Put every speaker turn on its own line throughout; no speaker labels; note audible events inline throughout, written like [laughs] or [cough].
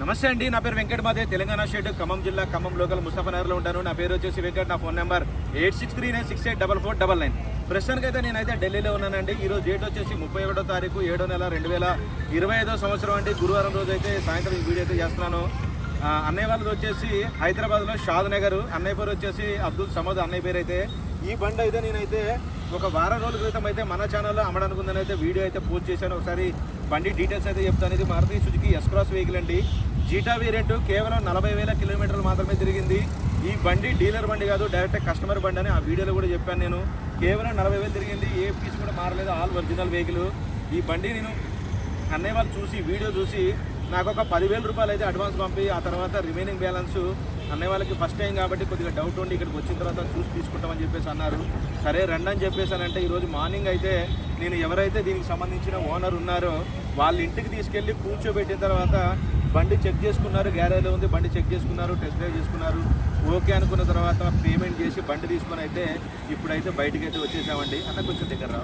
నమస్తే అండి నా పేరు వెంకట మాదే తెలంగాణ స్టేట్ ఖమ్మం జిల్లా ఖమ్మం లోకల్ ముస్తఫనగర్లో ఉంటాను. నా పేరు వచ్చేసి వెంకట్ నా phone number eight six three nine six eight double four double nine. ప్రస్తుతానికైతే నేనైతే ఢిల్లీలో ఉన్నానండి. ఈ రోజు డేట్ వచ్చేసి ముప్పై ఒకటో తారీఖు ఏడో నెల రెండు వేల ఇరవై ఐదో సంవత్సరం అండి. గురువారం రోజు అయితే సాయంత్రం ఈ వీడియో అయితే చేస్తున్నాను. అన్నయ్య వాళ్ళది వచ్చేసి హైదరాబాద్లో షాద్ నగర్ అన్నయ్య పేరు వచ్చేసి అబ్దుల్ సమద్ అన్నయ్య పేరు అయితే ఈ బండి అయితే నేనైతే ఒక వారం రోజుల క్రితం అయితే మన ఛానల్లో అమ్మడానికి ఉందని అయితే వీడియో అయితే పోస్ట్ చేశాను. ఒకసారి బండి డీటెయిల్స్ అయితే చెప్తాను ఇది Maruti Suzuki S cross vehicle అండి. జీటా వేరియంట్ కేవలం నలభై వేల కిలోమీటర్లు మాత్రమే తిరిగింది. ఈ బండి డీలర్ బండి కాదు డైరెక్ట్ కస్టమర్ బండి అని ఆ వీడియోలో కూడా చెప్పాను నేను. కేవలం నలభై వేలు తిరిగింది. ఏ పీస్ కూడా మారలేదు. ఆల్ ఒరిజినల్ వెహికల్ ఈ బండి నేను అన్నయ్య వాళ్ళు చూసి వీడియో చూసి నాకు ఒక పదివేల రూపాయలు అయితే అడ్వాన్స్ పంపి ఆ తర్వాత రిమైనింగ్ బ్యాలెన్స్ అన్నయ్య వాళ్ళకి ఫస్ట్ టైం కాబట్టి కొద్దిగా డౌట్ ఉండి ఇక్కడికి వచ్చిన తర్వాత చూసి తీసుకుంటామని చెప్పేసి అన్నారు. సరే రండి అని చెప్పేసానంటే ఈరోజు మార్నింగ్ అయితే నేను ఎవరైతే దీనికి సంబంధించిన ఓనర్ ఉన్నారో వాళ్ళ ఇంటికి తీసుకెళ్ళి కూర్చోబెట్టిన తర్వాత బండి చెక్ చేసుకున్నారు. గ్యారేజ్లో ఉంది బండి చెక్ చేసుకున్నారు టెస్ట్ డ్రైవ్ చేసుకున్నారు. ఓకే అనుకున్న తర్వాత పేమెంట్ చేసి బండి తీసుకొని అయితే ఇప్పుడైతే బయటికి అయితే వచ్చేసామండి. అన్న కొంచెం దగ్గర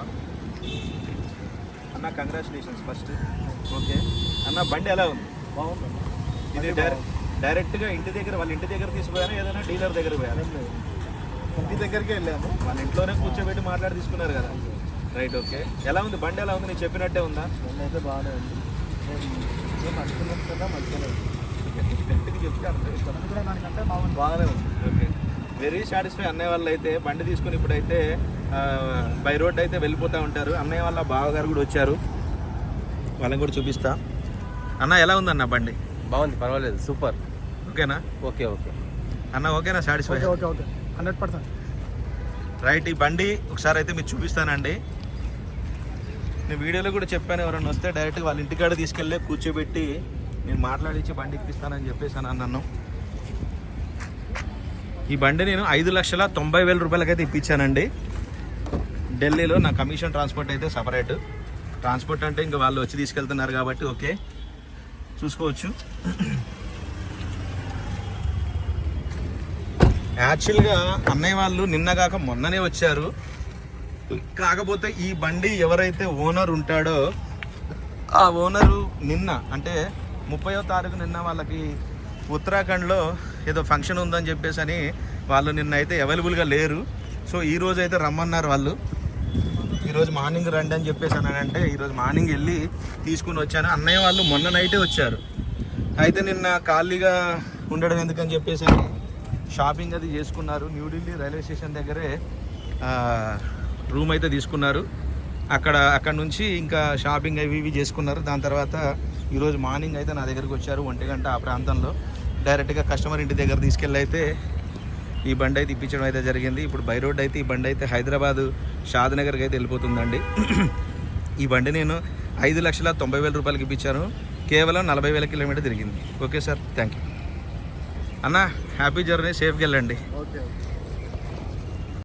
అన్న కంగ్రాచులేషన్స్ ఫస్ట్ ఓకే అన్న బండి ఎలా ఉంది?
బాగుంది
ఇది డైరెక్ట్ డైరెక్ట్గా ఇంటి దగ్గర వాళ్ళ ఇంటి దగ్గర తీసుకుపోయారా ఏదైనా డీలర్ దగ్గర పోయారా?
ఇంటి దగ్గరికి వెళ్ళాము.
వాళ్ళ ఇంట్లోనే కూర్చోబెట్టి మాట్లాడి తీసుకున్నారు కదా. రైట్ ఓకే ఎలా ఉంది? బండి ఎలా ఉంది? నేను చెప్పినట్టే ఉందా?
బండి అయితే బాగానే ఉంది. కదా
ఇంటికి [laughs]
బాగానే ఉంది.
ఓకే వెరీ సాటిస్ఫై అన్నయ్య వాళ్ళు అయితే బండి తీసుకుని ఇప్పుడైతే బై రోడ్ అయితే వెళ్ళిపోతూ ఉంటారు. అన్నయ్య వాళ్ళ బావగారు కూడా వచ్చారు. వాళ్ళని కూడా చూపిస్తా. అన్న ఎలా ఉందన్న బండి?
బాగుంది పర్వాలేదు. సూపర్.
ఓకేనా?
Okay okay.
అన్న ఓకేనా? Satisfy
okay okay hundred percent.
Right ఈ బండి ఒకసారి అయితే మీకు చూపిస్తానండి. నేను వీడియోలో కూడా చెప్పాను ఎవరైనా వస్తే డైరెక్ట్గా వాళ్ళ ఇంటికాడ తీసుకెళ్ళి కూర్చోబెట్టి నేను మాట్లాడించి బండి ఇప్పిస్తానని చెప్పేసి అని అన్నాను ఈ బండి నేను ఐదు లక్షల తొంభై వేల రూపాయలకైతే ఇప్పించానండి. ఢిల్లీలో నా కమిషన్ ట్రాన్స్పోర్ట్ అయితే సపరేట్. ట్రాన్స్పోర్ట్ అంటే ఇంకా వాళ్ళు వచ్చి తీసుకెళ్తున్నారు కాబట్టి ఓకే. చూసుకోవచ్చు. యాక్చువల్గా అన్నయ్య వాళ్ళు నిన్నగాక మొన్ననే వచ్చారు. కాకపోతే ఈ బండి ఎవరైతే ఓనర్ ఉంటాడో ఆ ఓనరు నిన్న అంటే ముప్పయో తారీఖు నిన్న వాళ్ళకి ఉత్తరాఖండ్లో ఏదో ఫంక్షన్ ఉందని చెప్పేసి అని వాళ్ళు నిన్న అయితే అవైలబుల్గా లేరు. సో ఈ రోజు అయితే రమ్మన్నారు వాళ్ళు. ఈరోజు మార్నింగ్ రండి అని చెప్పేసి అన్నానంటే ఈరోజు మార్నింగ్ వెళ్ళి తీసుకుని వచ్చాను. అన్నయ్య వాళ్ళు మొన్న నైటే వచ్చారు. అయితే నిన్న ఖాళీగా ఉండడం ఎందుకని చెప్పేసి షాపింగ్ అది చేసుకున్నారు. న్యూఢిల్లీ రైల్వే స్టేషన్ దగ్గరే రూమ్ అయితే తీసుకున్నారు. అక్కడ అక్కడ నుంచి ఇంకా షాపింగ్ అవి ఇవి చేసుకున్నారు. దాని తర్వాత ఈరోజు మార్నింగ్ అయితే నా దగ్గరికి వచ్చారు ఒంటి గంట ఆ ప్రాంతంలో. డైరెక్ట్గా కస్టమర్ ఇంటి దగ్గర తీసుకెళ్ళి అయితే ఈ బండి అయితే ఇప్పించడం అయితే జరిగింది. ఇప్పుడు బై రోడ్ అయితే ఈ బండి అయితే హైదరాబాద్ షాద్నగర్కి అయితే వెళ్ళిపోతుందండి. ఈ బండి నేను ఐదు లక్షల తొంభై వేల రూపాయలకి ఇప్పించాను. కేవలం నలభై వేల కిలోమీటర్ తిరిగింది. ఓకే సార్ థ్యాంక్ యూ అన్న హ్యాపీ జర్నీ సేఫ్గా వెళ్ళండి.
Okay okay.